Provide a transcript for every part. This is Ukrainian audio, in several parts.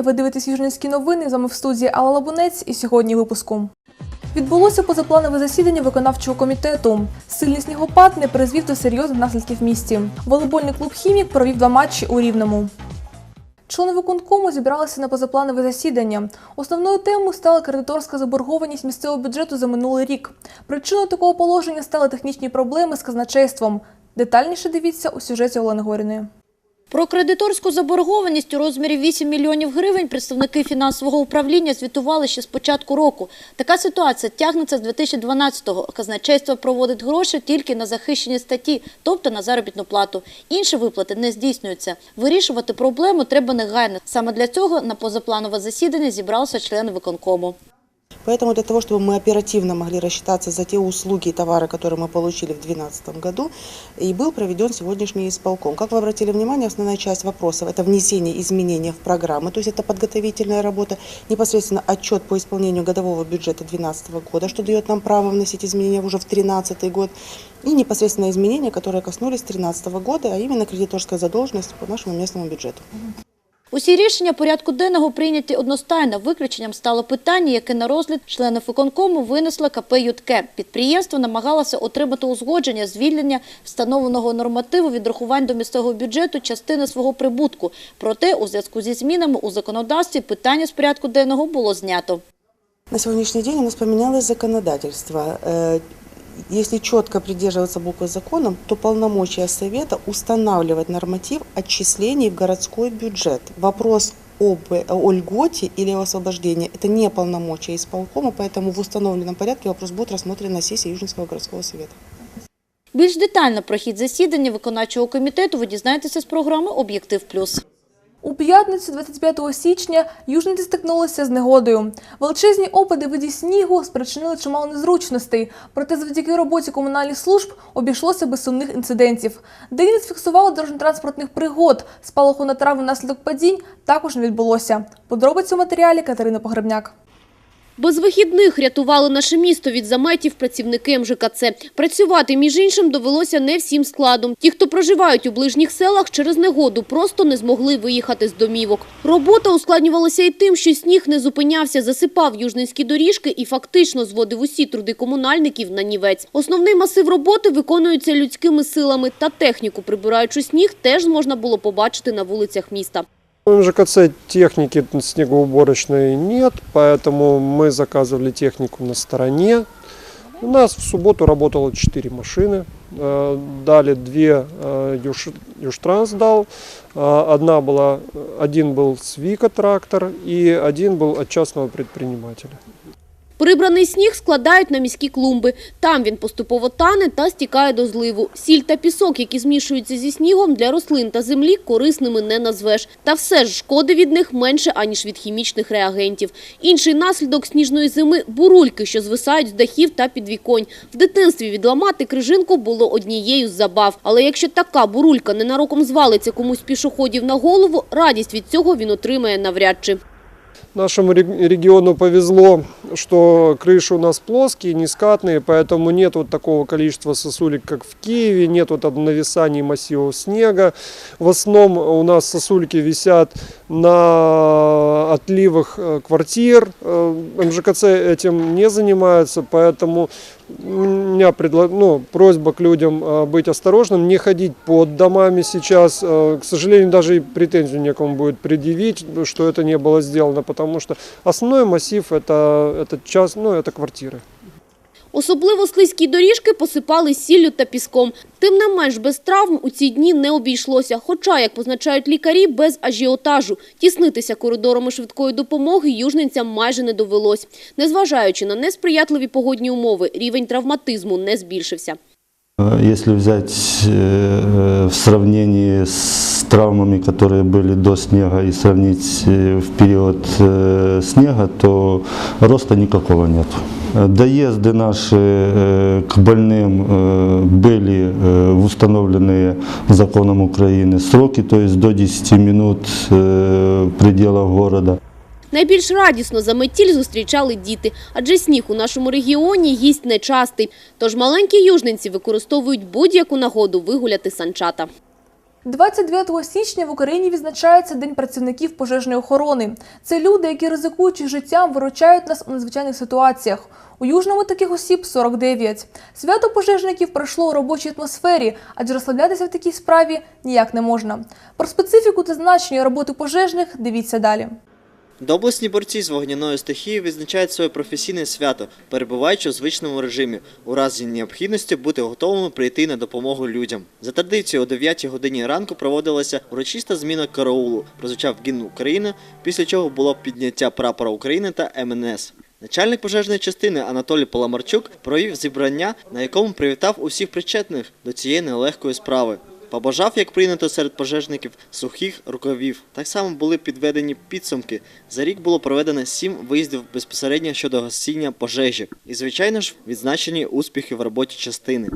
вітання. Ви дивитесь Южницькі новини. З вами в студії Алла Лабунець і сьогодні випуску. Відбулося позапланове засідання виконавчого комітету. Сильний снігопад не призвів до серйозних наслідків в місті. Волейбольний клуб Хімік провів два матчі у Рівному. Члени виконкому зібралися на позапланове засідання. Основною темою стала кредиторська заборгованість місцевого бюджету за минулий рік. Причиною такого положення стали технічні проблеми з казначейством. Детальніше дивіться у сюжеті Олени Горіної. Про кредиторську заборгованість у розмірі 8 мільйонів гривень представники фінансового управління звітували ще з початку року. Така ситуація тягнеться з 2012-го. Казначейство проводить гроші тільки на захищені статті, тобто на заробітну плату. Інші виплати не здійснюються. Вирішувати проблему треба негайно. Саме для цього на позапланове засідання зібралися члени виконкому. Поэтому для того, чтобы мы оперативно могли рассчитаться за те услуги и товары, которые мы получили в 2012 году, и был проведен сегодняшний исполком. Как вы обратили внимание, основная часть вопросов – это внесение изменений в программы, то есть это подготовительная работа, непосредственно отчет по исполнению годового бюджета 2012 года, что дает нам право вносить изменения уже в 2013 год, и непосредственно изменения, которые коснулись 2013 года, а именно кредиторская задолженность по нашему местному бюджету. Усі рішення порядку денного прийняті одностайно. Виключенням стало питання, яке на розгляд членів виконкому винесли КП «Ютке». Підприємство намагалося отримати узгодження звільнення встановленого нормативу відрахувань до місцевого бюджету частини свого прибутку. Проте у зв'язку зі змінами у законодавстві питання з порядку денного було знято. На сегодняшний день у нас поменялось законодательство Э, Если четко придерживаться буквы закона, то полномочия Совета устанавливать норматив отчислений в городской бюджет. Вопрос об, о льготе или о освобождении – это не полномочия исполкома, поэтому в установленном порядке вопрос будет рассмотрен на сессии Южинского городского совета. Більш детально про хід засідання виконавчого комітету ви дізнаєтеся з програми «Об'єктив плюс». У п'ятницю, 25 січня, южниці стикнулися з негодою. Величезні опади виді снігу спричинили чимало незручностей, проте завдяки роботі комунальних служб обійшлося без сумних інцидентів. Денис фіксували дорожньо-транспортних пригод. Спалаху на траву внаслідок падінь також не відбулося. Подробиці у матеріалі Катерина Погребняк. Без вихідних рятували наше місто від заметів працівники МЖКЦ. Працювати, між іншим, довелося не всім складом. Ті, хто проживають у ближніх селах, через негоду просто не змогли виїхати з домівок. Робота ускладнювалася і тим, що сніг не зупинявся, засипав южненські доріжки і фактично зводив усі труди комунальників на нівець. Основний масив роботи виконується людськими силами та техніку, прибираючи сніг, теж можна було побачити на вулицях міста. У МЖКЦ техники снегоуборочной нет, поэтому мы заказывали технику на стороне. У нас в субботу работало 4 машины, э, дали 2 э, Юж, Южтранс дал, э, одна была, один был с Вика трактор и один был от частного предпринимателя. Прибраний сніг складають на міські клумби. Там він поступово тане та стікає до зливу. Сіль та пісок, які змішуються зі снігом, для рослин та землі корисними не назвеш. Та все ж шкоди від них менше, аніж від хімічних реагентів. Інший наслідок сніжної зими – бурульки, що звисають з дахів та підвіконь. В дитинстві відламати крижинку було однією з забав. Але якщо така бурулька ненароком звалиться комусь пішоходів на голову, радість від цього він отримає навряд чи. Нашему рег- региону повезло, что крыши у нас плоские, нескатные, поэтому нет вот такого количества сосулек, как в Киеве, нет вот нависаний массивов снега. В основном у нас сосульки висят на отливах э, квартир. Э, МЖКЦ этим не занимается, поэтому у меня предла- ну, просьба к людям э, быть осторожным, не ходить под домами сейчас. Э, К сожалению, даже и претензию некому будет предъявить, что это не было сделано, потому что основной массив это, это час, ну, это квартиры. Особливо слизькі доріжки посипали сіллю та піском. Тим не менш, без травм у ці дні не обійшлося. Хоча, як позначають лікарі, без ажіотажу. Тіснитися коридорами швидкої допомоги южненцям майже не довелось. Незважаючи на несприятливі погодні умови, рівень травматизму не збільшився. Если взять э, в сравнении с травмами, которые были до снега, и сравнить э, в период э, снега, то роста никакого нет. Доезды наши э, к больным э, были э, в установленные законом Украины сроки, то есть до 10 минут э, в пределах города. Найбільш радісно за метіль зустрічали діти, адже сніг у нашому регіоні гість нечастий. Тож маленькі южненці використовують будь-яку нагоду вигуляти санчата. 29 січня в Україні відзначається День працівників пожежної охорони. Це люди, які ризикуючи життям, виручають нас у надзвичайних ситуаціях. У Южному таких осіб 49. Свято пожежників пройшло у робочій атмосфері, адже розслаблятися в такій справі ніяк не можна. Про специфіку та значення роботи пожежних дивіться далі. Доблесні борці з вогняною стихією відзначають своє професійне свято, перебуваючи у звичному режимі, у разі необхідності бути готовими прийти на допомогу людям. За традицією, о 9 годині ранку проводилася урочиста зміна караулу, прозвучав гімн України, після чого було підняття прапора України та МНС. Начальник пожежної частини Анатолій Паламарчук провів зібрання, на якому привітав усіх причетних до цієї нелегкої справи Побажав, як прийнято серед пожежників, сухих рукавів. Так само були підведені підсумки. За рік було проведено сім виїздів безпосередньо щодо гасіння пожежі. І, звичайно ж, відзначені успіхи в роботі частини.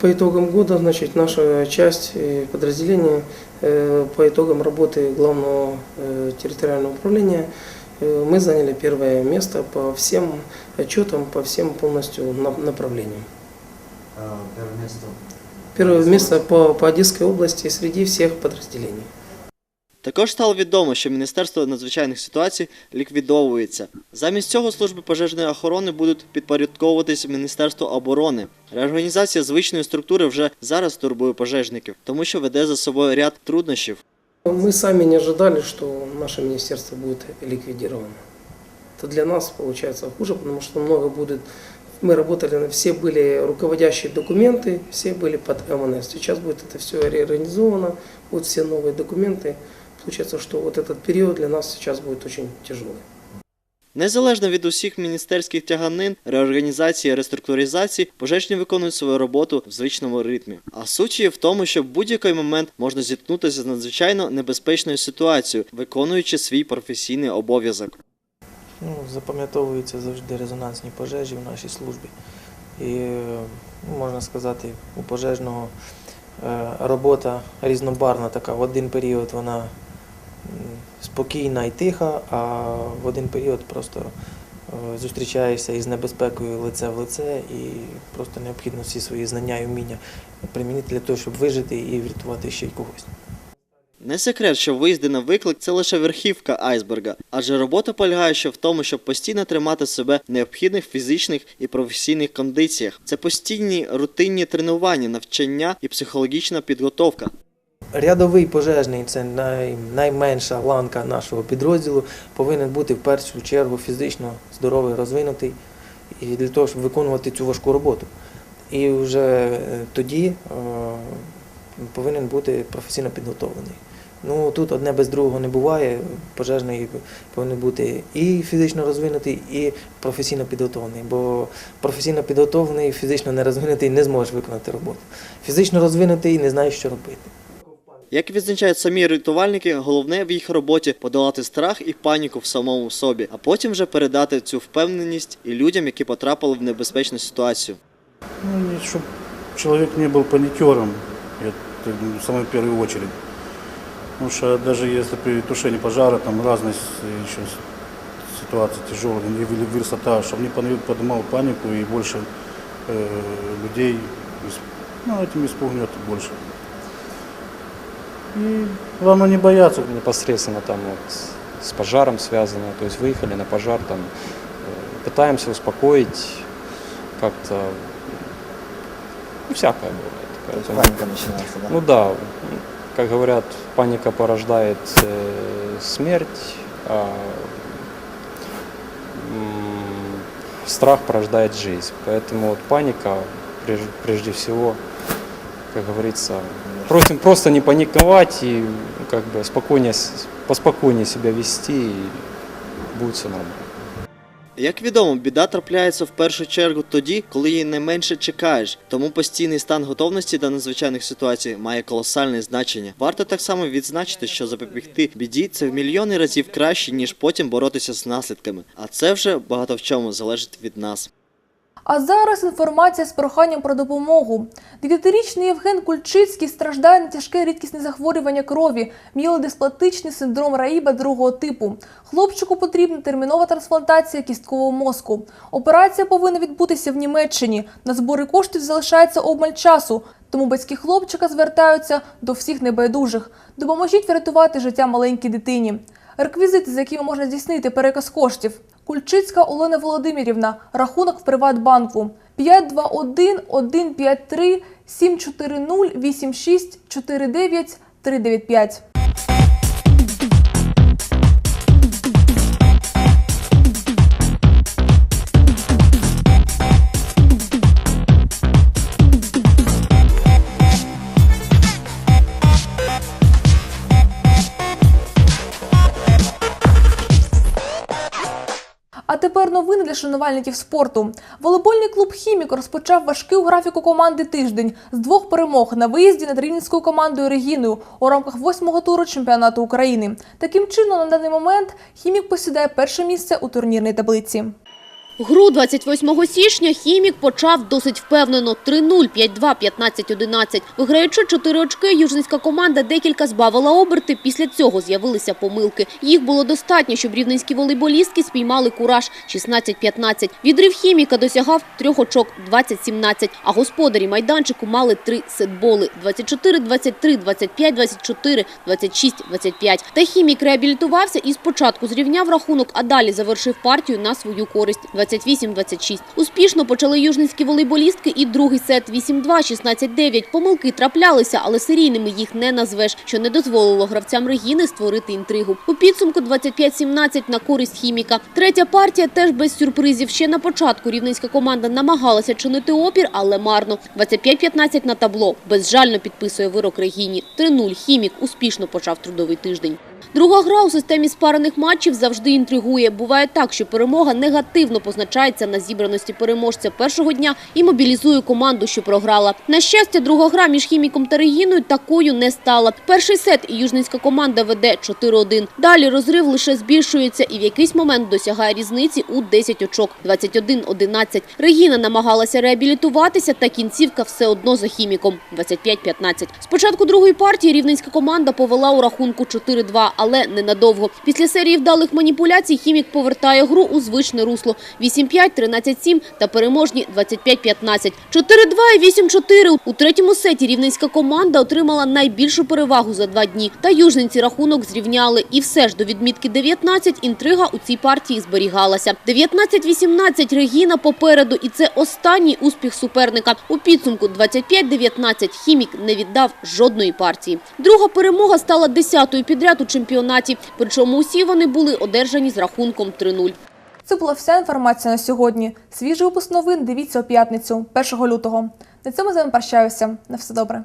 По итогам года, значит, наша часть э, подразделения э, по итогам работы главного э, территориального управления э, мы заняли первое место по всем отчетам, по всем полностью на- направлениям. Первое место по, по Одесской области среди всех подразделений. Також стало відомо, що Міністерство надзвичайних ситуацій ліквідовується. Замість цього служби пожежної охорони будуть підпорядковуватись Міністерству оборони. Реорганізація звичної структури вже зараз турбує пожежників, тому що веде за собою ряд труднощів. Мы сами не ожидали, что наше министерство будет ликвидировано. Это для нас получается хуже, потому что много будет Мы работали, на- все были руководящие документы, все были под МНС. Сейчас будет это все реорганизовано, будут все новые документы. Получается, что вот этот период для нас сейчас будет очень тяжелый. Незалежно від усіх міністерських тяганин, реорганізації, реструктуризації, пожежні виконують свою роботу в звичному ритмі. А суть її в тому, що в будь-який момент можна зіткнутися з надзвичайно небезпечною ситуацією, виконуючи свій професійний обов'язок. Ну, запам'ятовуються завжди резонансні пожежі в нашій службі. І ну, можна сказати, у пожежного е, робота різнобарна така. В один період вона спокійна і тиха, а в один період просто е, зустрічаєшся із небезпекою лице в лице і просто необхідно всі свої знання і вміння примінити для того, щоб вижити і врятувати ще й когось. Не секрет, що виїзди на виклик це лише верхівка айсберга, адже робота полягає ще в тому, щоб постійно тримати себе в необхідних фізичних і професійних кондиціях. Це постійні рутинні тренування, навчання і психологічна підготовка. Рядовий пожежний це най, найменша ланка нашого підрозділу, повинен бути в першу чергу фізично здоровий, розвинутий і для того, щоб виконувати цю важку роботу. І вже е, тоді е, повинен бути професійно підготовлений. Ну тут одне без другого не буває. Пожежний повинен бути і фізично розвинутий, і професійно підготовлений. Бо професійно підготовлений, фізично не розвинутий не зможе виконати роботу. Фізично розвинутий не знає, що робити. Як відзначають самі рятувальники, головне в їх роботі подолати страх і паніку в самому собі, а потім вже передати цю впевненість і людям, які потрапили в небезпечну ситуацію. Ну, чтобы человек не был паникером, это ну, в самую первую очередь. Потому что даже если при тушении пожара, там разные еще ситуации тяжелые, или высота, чтобы не подни- поднимал панику и больше э, людей ну, этим испугнет больше. И главное не бояться. непосредственно там вот с пожаром связано. То есть выехали на пожар, там э, пытаемся успокоить как-то. Ну, всякое бывает. Поэтому- починається, Ну да, как говорят, паника порождает э, смерть, а страх порождает жизнь. Поэтому вот паника прежде, всего, как говорится, просим просто не паниковать и как бы спокойнее, поспокойнее себя вести и будет все нормально. Як відомо, біда трапляється в першу чергу тоді, коли її найменше чекаєш. Тому постійний стан готовності до надзвичайних ситуацій має колосальне значення. Варто так само відзначити, що запобігти біді це в мільйони разів краще, ніж потім боротися з наслідками. А це вже багато в чому залежить від нас. А зараз інформація з проханням про допомогу. Дев'ятирічний Євген Кульчицький страждає на тяжке рідкісне захворювання крові, міелодиспластичний синдром Раїба другого типу. Хлопчику потрібна термінова трансплантація кісткового мозку. Операція повинна відбутися в Німеччині. На збори коштів залишається обмаль часу. Тому батьки хлопчика звертаються до всіх небайдужих. Допоможіть врятувати життя маленькій дитині. Реквізити, за якими можна здійснити переказ коштів. Кульчицька Олена Володимирівна, рахунок в Приватбанку 521 153 740 86 49 395. Шанувальників спорту. Волейбольний клуб Хімік розпочав важкий у графіку команди тиждень з двох перемог на виїзді над рівненською командою Регіною у рамках восьмого туру чемпіонату України. Таким чином, на даний момент Хімік посідає перше місце у турнірній таблиці. Гру 28 січня «Хімік» почав досить впевнено 3-0, 5-2, 15-11. Виграючи 4 очки, южницька команда декілька збавила оберти. Після цього з'явилися помилки. Їх було достатньо, щоб рівненські волейболістки спіймали кураж 16-15. Відрив «Хіміка» досягав трьох очок 20-17, а господарі майданчику мали три сетболи 24-23, 25-24, 26-25. Та «Хімік» реабілітувався і спочатку зрівняв рахунок, а далі завершив партію на свою користь 28-26. Успішно почали южницькі волейболістки і другий сет 8-2, 16-9. Помилки траплялися, але серійними їх не назвеш, що не дозволило гравцям Регіни створити інтригу. У підсумку 25-17 на користь хіміка. Третя партія теж без сюрпризів. Ще на початку рівненська команда намагалася чинити опір, але марно. 25-15 на табло. Безжально підписує вирок Регіні. 3-0 хімік успішно почав трудовий тиждень. Друга гра у системі спарених матчів завжди інтригує. Буває так, що перемога негативно позначається на зібраності переможця першого дня і мобілізує команду, що програла. На щастя, друга гра між хіміком та Регіною такою не стала. Перший сет і южницька команда веде 4-1. Далі розрив лише збільшується і в якийсь момент досягає різниці у 10 очок – 21-11. Регіна намагалася реабілітуватися, та кінцівка все одно за хіміком – 25-15. Спочатку другої партії рівненська команда повела у рахунку 4-2, але ненадовго. Після серії вдалих маніпуляцій хімік повертає гру у звичне русло – 8-5, 13-7 та переможні 25-15. 4-2 і 8-4. У третьому сеті рівненська команда отримала найбільшу перевагу за два дні. Та южненці рахунок зрівняли. І все ж до відмітки 19 інтрига у цій партії зберігалася. 19-18 Регіна попереду. І це останній успіх суперника. У підсумку 25-19 Хімік не віддав жодної партії. Друга перемога стала десятою підряд у чемпіонаті. Причому усі вони були одержані з рахунком 3-0. Це була вся інформація на сьогодні. Свіжий випуск новин дивіться у п'ятницю, 1 лютого. На цьому з вами прощаюся. На все добре.